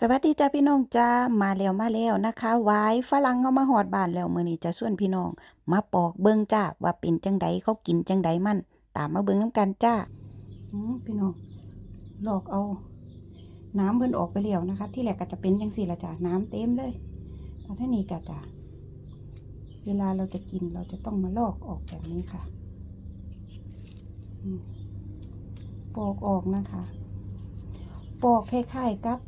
สวัสดีจ้าพี่น้องจ้ามาแล้วมาแล้วนะคะวายฝรั่งเขามาหอดบ้านแล้วมือนี้จะชวนพี่น้อง มาปอกเบิ่งจ้าว่าเป็นจังใดเขากินจังใดมัน ตามมาเบิ่งน้ำกันจ้าพี่น้องหลอกเอา น้ำเพิ่นออกไปแล้วนะคะ ที่แรกก็จะเป็นจังสี่ละจ้าน้ำเต็มเลยพอเท่านี้ก็จ้าเวลาเราจะกินเราจะต้องมาลอกออกแบบนี้ค่ะปอกออกนะคะ ปอกคล้ายๆกับ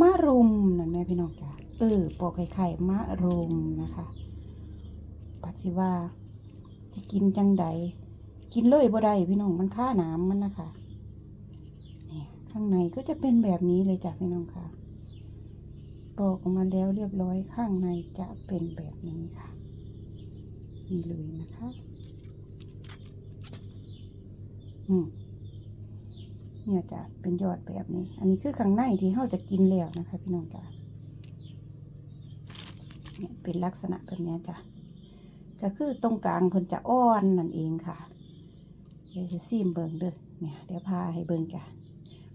มะรุมนั่นแม่พี่น้องจ้ะเออปอกไข่ไข่มะรุมนะคะปัจจิว่าจะกินจังใดกินเลยบ่ได้พี่น้องมันค่าน้ำมันนะคะเนี่ยข้างในก็จะเป็นแบบนี้เลยจ้ะพี่น้องค่ะปอกออกมาแล้วเรียบร้อยข้างในจะเป็นแบบนี้ค่ะนี่เลยนะคะ อืม เนี่ยจะเป็นยอดแบบนี้ อันนี้คือข้างในที่เราจะกินแล้วนะคะพี่น้องจ้ะเนี่ยเป็นลักษณะแบบนี้จ้ะก็คือตรงกลางคนจะอ่อนนั่นเองค่ะเดี๋ยวจะซีมเบิงเด้อเนี่ยเดี๋ยวพาให้เบิงจ้ะ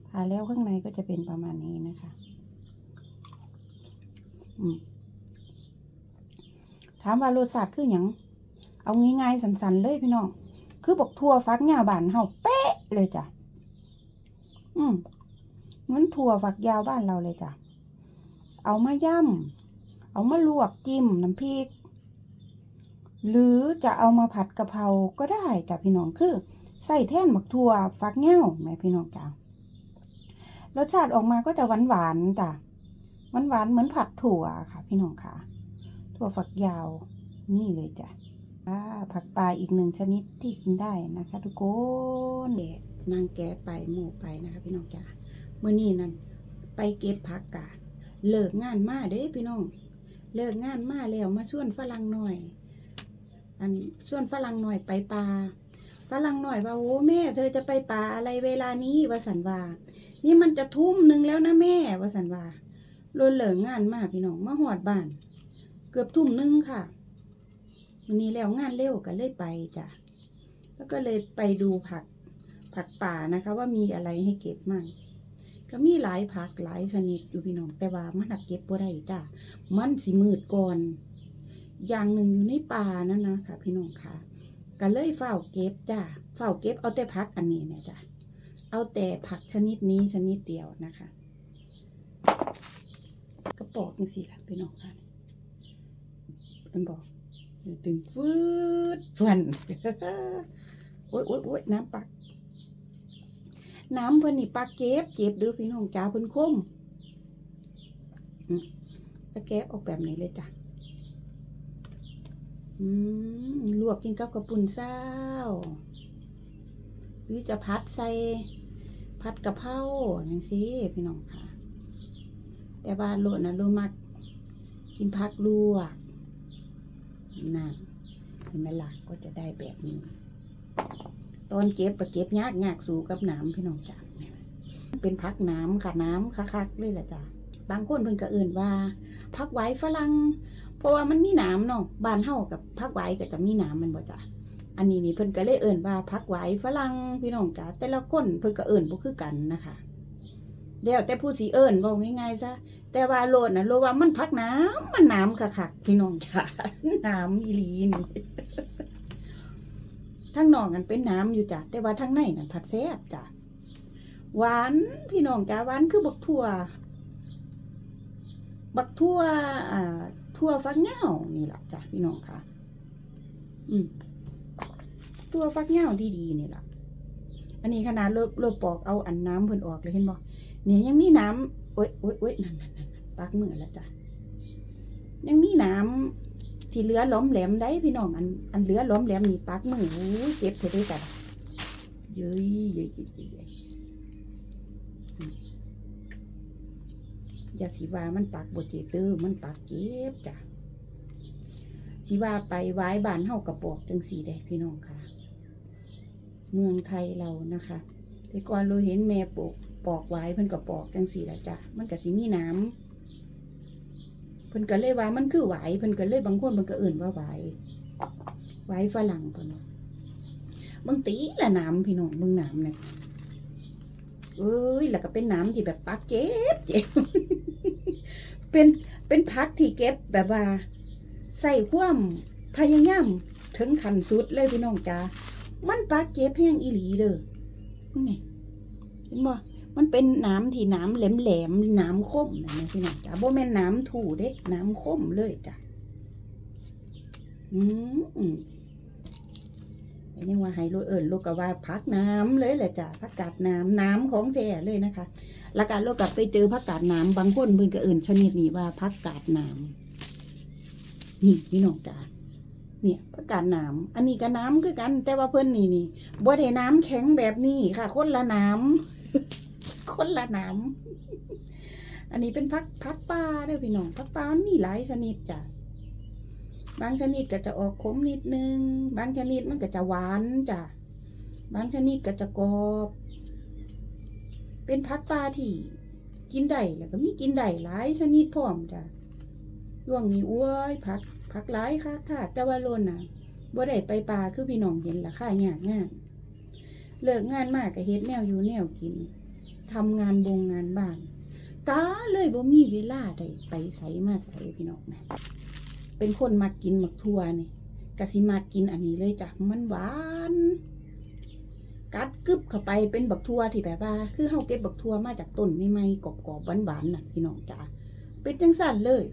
พาแล้วข้างในก็จะเป็นประมาณนี้นะคะอืมถามว่ารสชาติคืออย่างเอาง่ายๆสันๆเลยพี่น้อง คือบอกทั่วฟักหญ้าบานเฮาเป๊ะเลยจ้ะ อืมเหมือนถั่วฝักยาวบ้านเราเลยจ้ะ เอามาย่ำเอามาลวกจิ้มน้ำพริก หรือจะเอามาผัดกะเพราก็ได้จ้ะพี่น้องคือ ใส่แท่นบักถั่วฟักแง่วแม่พี่น้องจ้ะรสชาติออกมาก็จะหวานหวานๆจ้ะหวานหวานๆเหมือนผัดถั่วค่ะ พี่น้องค่ะ ถั่วฝักยาวนี่เลยจ้ะผักปลาอีกหนึ่งชนิดที่กินได้นะคะ ทุกคน นางแกะไปหมู่ไปนะคะพี่น้องจ้าเมื่อนี้นั่นไปเก็บผักกาดเลิกงานมาเด้พี่น้องเลิกงานมาแล้วมาชวนฝรั่งหน่อย อันชวนฝรั่งหน่อยไปปลาฝรั่งหน่อยว่าโอ้แม่ เธอจะไปปลาอะไรเวลานี้วาสันวานี่มันจะทุ่มหนึ่งแล้วนะแม่วาสันวาลนเหลิกงานมาพี่น้องมาหอดบ้าน เกือบทุ่มหนึ่งค่ะวันนี้แล้วงานเร็วก็เลยไปจ้ะแล้วก็เลยไปดูผัก ผักป่านะคะว่ามีอะไรให้เก็บมั่งก็มีหลายผักหลายชนิดอยู่พี่น้องแต่ว่ามันหักเก็บบ่ได้จ้ะมันสิมืดก่อน อย่างหนึ่งอยู่ในป่านั่นนะค่ะพี่น้องค่ะก็เลยเฝ้าเก็บจ้ะเฝ้าเก็บเอาแต่ผักอันนี้เนี่ยจ้ะเอาแต่ผักชนิดนี้ชนิดเดียวนะคะ กระปอกนี่สิค่ะพี่น้องค่ะมันบอกตึงฟืดฟันโอ๊ยโอ๊ยโอ๊ยน้ำปัก น้ำเพิ่นนี่ปักเก็บเจ็บเด้อพี่น้องจ้าเพิ่นคมอืมก็แกะออกแบบนี้เลยจ้ะลวกกินกับกระปุ่นเศร้า หรือจะพัดใส่พัดกะเพราอย่างซี่พี่น้องค่ะ แต่ว่าโลดนะโลมักกินพักลวกนั่นเห็นไหมล่ะก็จะได้แบบนี้ ตอนเก็บก็เก็บยากยากสูกับน้ำพี่น้องจ้ะเป็นพักน้ำค่ะน้ำคักๆเลยแหละจ้ะบางคนเพิ่นก็เอื่นว่า พักไว้ฝรั่งเพราะว่ามันมีน้ำเนาะบ้านเฮากับพักไว้ก็จะมีน้ำมันบ่จ้ะอันนี้นี่เพิ่นก็เลยเอื่นว่าพักไว้ฝรั่งพี่น้องจ้ะแต่ละคนเพิ่นก็เอื่นบ่คือกันนะคะแล้วแต่ผู้สิเอิ่นเว้าง่ายๆซะแต่ว่าโลดนะโลว่ามันพักน้ำมันน้ำค่ะๆพี่น้องค่ะน้ำอีลีนี่ ทั้งนอกกันเป็นน้ำอยู่จ้ะแต่ว่าทั้งในนั่นผัดแซ่บจ้ะหวานพี่น้องจ้ะหวานคือบักทั่ว บักทั่วอ่าทั่วฟักเหง้านี่แหละจ้ะพี่น้องค่ะ อืมทั่วฟักเหง้าดีๆนี่แหละอันนี้ขนาดเราเราปอกเอาอันน้ำเพิ่นออกเลยเห็นบ่เนี่ยยังมีน้ำโอ๊ยโอ๊ยโอ๊ยนั่นนั่นนั่นปากมือแล้วจ้ะยังมีน้ำ ที่เลือล้อมแหลมได้พี่น้องอันอันเลือล้อมแหลมนี่ปากมือเจ็บเธอได้จ้ะเย้ยเย้ยเย้ยเย้ยเย้ยอืมอย่าสิว่ามันปากบดเจเตอร์มันปากเจ็บจ้ะสิว่าไปไว้บานเฮากระปอกจังสีได้พี่น้องค่ะ เมืองไทยเรานะคะแต่ก่อนเราเห็นแม่ปลูกปอกไว้เพิ่นก็ปอกจังสี่ละจ้ะมันก็สิมีน้ำ เพิ่นก็เลยว่ามันคือไหวเพิ่นก็เลยบางคนเพิ่นก็เอื่นว่าไหวไหวฝรั่งเพิ่นว่างตีละน้ำพี่น้องเบิ่งน้ำเนี่ยเอ้ยแล้วก็เป็นน้ำที่แบบปักเจ็บเจ็บเป็นเป็นพักที่เก็บแบบว่า ใส่ความพยายามถึงขันสุดเลยพี่น้องจ้ามันปลาเก็บแห้งอีหลีเด้อนี่เห็นบ่ มันเป็นน้ำที่น้ำแหลมแหลมน้ำคมนะแม่พี่น้องจ้าบ่แม่นน้ำถูเด้น้ำคมเลยจ้ะอืมอันนี้ว่าให้ลูกเอิญลูกก็ว่าพักน้ำเลยแหละจ้ะพักกาดน้ำน้ำของแท้เลยนะคะแล้วการลูกกลับไปเจอพักกาดน้ำบางคนเพิ่นก็เอิญชนิดนี้ว่าพักกาดน้ำนี่พี่น้องจ้าเนี่ยพักกาดน้ำอันนี้ก็น้ำคือกัน แต่ว่าเพิ่นนี่นี่บ่ได้น้ำแข็งแบบนี้ค่ะ คนละน้ำ คนละน้ำอันนี้เป็นพักพักปลาเด้อพี่น้องพักปลามันมีหลายชนิดจ้ะบางชนิดก็จะออกขมนิดนึง บางชนิดมันก็จะหวานจ้ะบางชนิดก็จะกรอบ เป็นพักปลาที่กินได้แล้วก็มีกินได้หลายชนิดพร้อมจ้ะช่วงนี้อ้วยผักผักหลายค่ะค่ะแต่ว่าโลนน่ะบ่ได้ไปปลาคือพี่น้องเห็นละค่ะยากงานเลิกงานมากก็เฮ็ดแนวอยู่แนวกิน ทำงานบงงานบ้านกาเลยบ่มีเวลาได้ไปไสมาไสพี่น้องนะเป็นคนมักกินมักทั่วนี่ก็สิมักกินอันนี้เลยจ้ะมันหวานกัดกึบเข้าไปเป็นบักทั่วที่แบบว่า คือเฮาเก็บบักทั่วมาจากต้นใหม่ๆกรอบๆหวานๆน่ะพี่น้องจ๋าเป็นจังสั่นเลย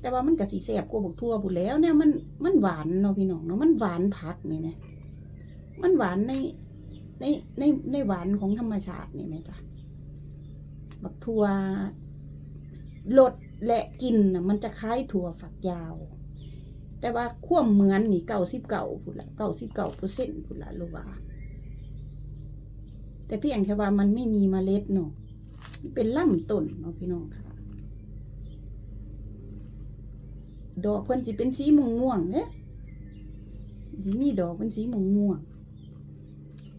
แต่ว่ามันก็สิแซ่บกว่าบักทั่วพู้นแล้วเนี่ยมันมันหวานเนาะพี่น้องเนาะมันหวานผักนี่แหมมันหวานใน ในในในหวานของธรรมชาตินี่แหมจ้ะบักทั่วรสและกลิ่นน่ะมันจะคล้ายถั่วฝักยาว แต่ว่าความเหมือนนี่เก้าสิบเก้าพุ่นละเก้าสิบเก้าเปอร์เซ็นต์พุ่นละรู้ว่า แต่พียงแค่ว่ามันไม่มีเมล็ดเนาะเป็นล่ำต้นเนาะพี่น้องค่ะ ดอกเพิ่นสิเป็นสีม่วงม่วงๆเนี่ยสิมีดอกเป็นสีม่วงม่วงๆ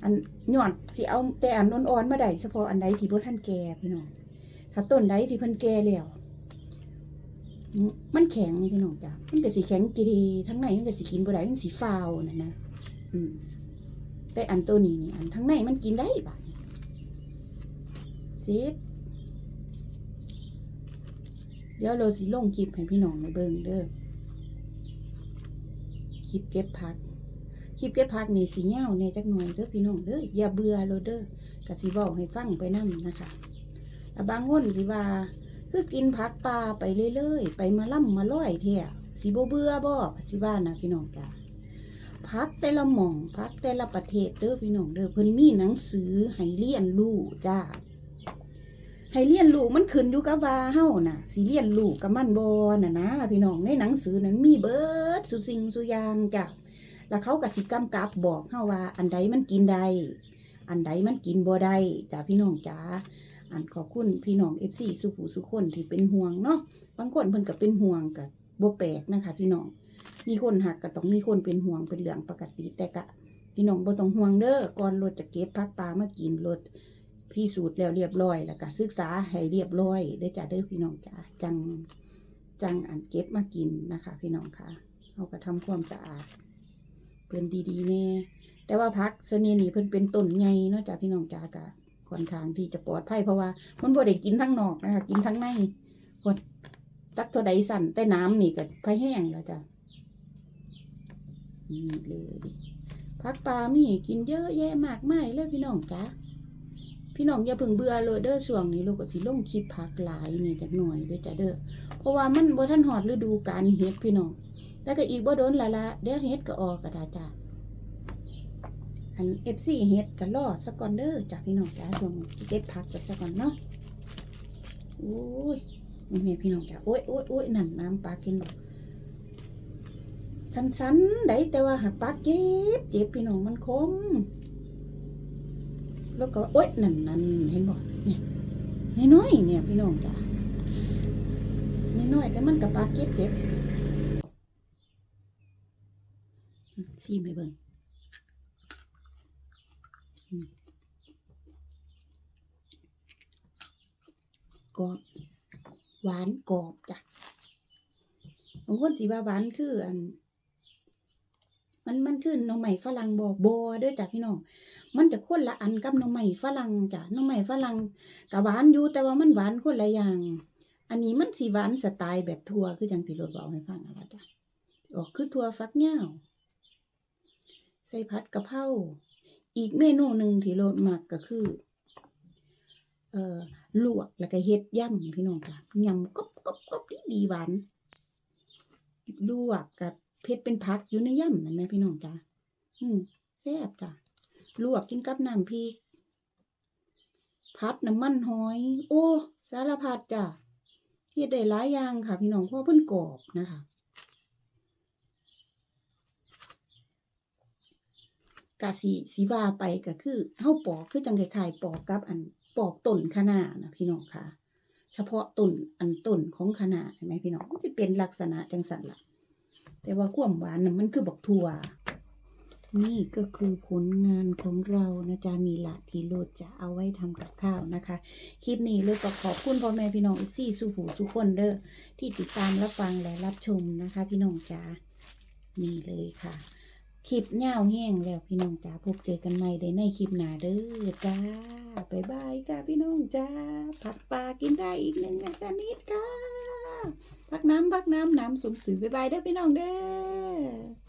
อันยอดสิเอาแต่อันอ่อนๆมาได้เฉพาะอันใดที่บ่ทันแก่พี่น้องถ้าต้นใดที่เพิ่นแก่แล้วมันแข็งพี่น้องจ้ะมันก็สิแข็งกีดีทั้งในมันก็สิกินบ่ได้มันสิฟาวนั่นนะอืมแต่อันตัวนี้นี่อันทั้งในมันกินได้บ่ะเสร็จเดี๋ยวเราสิลงคลิปให้พี่น้องในเบิ่งเด้อคลิปเก็บผัก ลิปเก็บผักนี่สิยาวแหน่จักหน่อยเด้อพี่น้องเด้ออย่าเบื่อเราเด้อกะสิเว้าให้ฟังไปนํนะคะแล้วบางคนสิว่า คือกินผักปลาไปเรื่อยๆ ไปมาล่ำมาล่อยเท่ยสิบ่เบื่อบ่สิว่านนะพี่น้องจ้าพักแต่ละหม่องพักแต่ละประเทศเด้อพี่น้องเด้อเพิ่นมีหนังสือให้เรียนรู้จ้าให้เรียนรู้มันขึ้นอยู่กับว่าเฮาน่ะสิเรียนรู้กับมันบ่น่ะนะพี่น้องในหนังสือนั้นมีเบิดสุสิ่งสุยางจ้ะ แล้วเขาก็สิกำกับบอกเฮาว่า อันใดมันกินได้ อันใดมันกินบ่ได้จ้ะพี่น้องจ้าอันขอบคุณพี่น้อง FC สุผูสุคนที่เป็นห่วงเนาะบางคนเพิ่นก็เป็นห่วงก็บ่แปลกนะคะ พี่น้องมีคนหักก็ต้องมีคนเป็นห่วงเป็นเรื่องปกติแต่กะพี่น้องบ่ต้องห่วงเด้อก่อนรถจะเก็บพักปลามากินรถพิสูจน์แล้วเรียบร้อยแล้วก็ศึกษาให้เรียบร้อยเด้จ้ะเด้อพี่น้องจ้ะจังจังอันเก็บมากินนะคะ พี่น้องค่ะเอาก็ทำความสะอาด พิ่นดีๆแน่แต่ว่าพักชนิดนี้เพิ่นเป็นต้นใหญ่เนาะจ้ะพี่น้องจ้ะกะค่อนข้างที่จะปลอดภัยเพราะว่ามันบ่ได้กินทั้งนอกนะคะกินทั้งในพดจักเท่าใดสั่นแต่น้ำนี่ก็พายแห้งแล้วจ้ะนี่เลยผักปลามีกินเยอะแยะมากมายเลยพี่น้องจ้ะพี่น้องอย่าเพิ่งเบื่อเลยเด้อช่วงนี้ลูกก็สิลงคลิปผักหลายนี่จักหน่อยเด้อจ้ะเด้อเพราะว่ามันบ่ทันฮอดฤดูกาลเฮ็ดพี่น้อง แต่ก็อีกบ่โดนละละเดี๋ยวเฮ็ดก็ออกก็ได้จ้ะอัน FC เฮ็ดก็รอสักก่อนเด้อจ้ะพี่น้องจ้ะช่วงกิเก็บผักไปสักก่อนเนาะโอ้ยนี่พี่น้องจ้ะโอ้ยโอ้ยโอ้ยนั่นน้ำปลากินดอกสันๆได้แต่ว่าหักปลาเจ็บเจ็บพี่น้องมันคมแล้วก็โอ๊ยนั่นนั่นเห็นบ่เนี่ยน้อยๆเนี่ยพี่น้องจ้ะน้อยๆแต่มันกับปลาเจ็บเจ็บ ซีไปเบิ่งกรอบ หวานกรอบจ้ะบางคนสิว่าหวานคืออัน มันมันคือหน่อไม้ฝรั่งบ่บ่เด้อจ้ะพี่น้อง มันจะคนละอันกับหน่อไม้ฝรั่งจ้ะหน่อไม้ฝรั่งก็หวานอยู่แต่ว่ามันหวานคนละอย่าง อันนี้มันสิหวานสไตล์แบบทั่วคือจังที่รถเว้าให้ฟังอะล่ะจ้ะออกคือทั่วฟักยาวใส่ผัดกะเพราอีกเมนูหนึ่งที่โรถมักก็คือ เอ่อลวกแล้วก็เฮ็ดยำพี่น้องจ้ะยำกบกบกบดีดีหวานลวกกับเผ็ดเป็นผักอยู่ในยำนั่นแหมพี่น้องจ้ะอืมแซ่บจ้ะลวกกินกับน้ำพริกผัดน้ำมันหอย โอ้ สารพัดจ้ะเฮ็ดได้หลายอย่างค่ะ พี่น้องเพราะเพิ่นกรอบนะคะ กะสิสิว่าไปก็คือเฮาปอกคือจังคล้ายๆปอกกับอันปอกต้นคะน้านะพี่น้องค่ะ เฉพาะต้นอันต้นของคะน้าเห็นไหมพี่น้องมันสิเป็นลักษณะจังซั่นล่ะ แต่ว่าความหวานน่ะมันคือบักทั่วนี่ก็คือผลงานของเรานะจ๊ะนี่ละที่โลดจะเอาไว้ทำกับข้าวนะคะ คลิปนี้เลยก็ขอบคุณพ่อแม่พี่น้อง FC สู่หูสู่คนเด้อที่ติดตามรับฟังและรับชมนะคะ พี่น้องจ๋านี่เลยค่ะ คลิปเงาแห้งแล้วพี่น้องจ้าพบเจอกันใหม่ได้ในคลิปหน้าเด้อจ้าบายบายค่ะพี่น้องจ้าผักปลากินได้อีกหนึ่งนะจ้านิดค่ะพักน้ำพักน้ำน้ำสมสือบายบายเด้อพี่น้องเด้อ